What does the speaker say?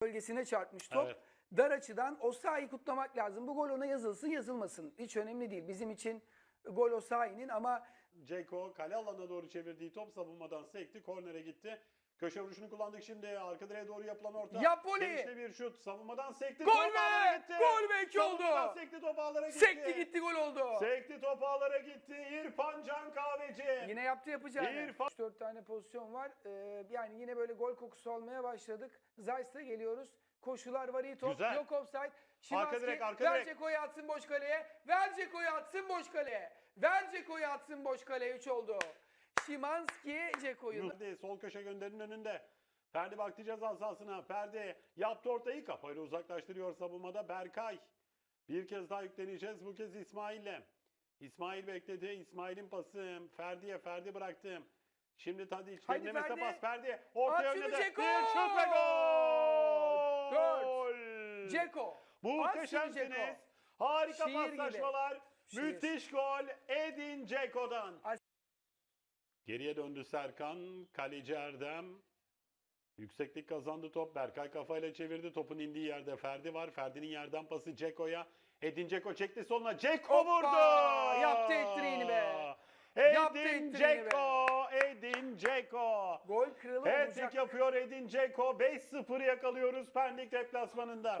bölgesine çarpmış top. Evet. Dar açıdan Osayi kutlamak lazım. Bu gol ona yazılsın yazılmasın. Hiç önemli değil. Bizim için gol Osayi'nin ama Ceko kale alanına doğru çevirdiği top savunmadan sekti. Kornere gitti. Köşe vuruşunu kullandık şimdi. Arka direğe doğru yapılan orta. Yapoli! Genişte bir şut. Savunmadan sekti. Gol be! Gol be, iki oldu. Savunmadan sekti top ağlara gitti. sekti gitti gol oldu. Sekti top ağlara gitti. İrfan Can Kahveci. Yine yaptı yapacağını. İrfan- 3-4 tane pozisyon var. Ee, yani yine böyle gol kokusu almaya başladık. Zayt'sa geliyoruz. Koşular var iyi top. Güzel. Yok offside. Şimanski direk, arka ver. Ceko'yu atsın boş kaleye. Ver Ceko'yu atsın boş kaleye. Ver Ceko'yu atsın boş kaleye. 3 oldu. Şimanski Ceko'yu. Ferdi sol köşe gönderinin önünde. Ferdi baktı ceza sahasına. Ferdi yaptı ortayı kafayla uzaklaştırıyor savunmada Berkay. Bir kez daha yükleneceğiz bu kez İsmail'le. İsmail bekledi. İsmail'in pası. Ferdi'ye Ferdi bıraktım. Şimdi Tadiç Haydi derinlemesine Ferdi. pas Ferdi. Ortaya At şunu Ceko! bir şut ve gol. Dört. Ceko. Muhteşemsiniz. Harika Şiir gibi. paslaşmalar. Şiir. Müthiş gol Edin Ceko'dan. Geriye döndü Serkan. Kaleci Erdem. Yükseklik kazandı top. Berkay kafayla çevirdi. Topun indiği yerde Ferdi var. Ferdi'nin yerden pası Ceko'ya. Edin Ceko çekti soluna. Ceko Hoppa! vurdu. Yaptı ettiğini be. Yaptı Edin ettiğini Ceko. Edin Ceko. Gol kralı olacak. yapıyor Edin Ceko. 5-0 yakalıyoruz Pendik deplasmanında.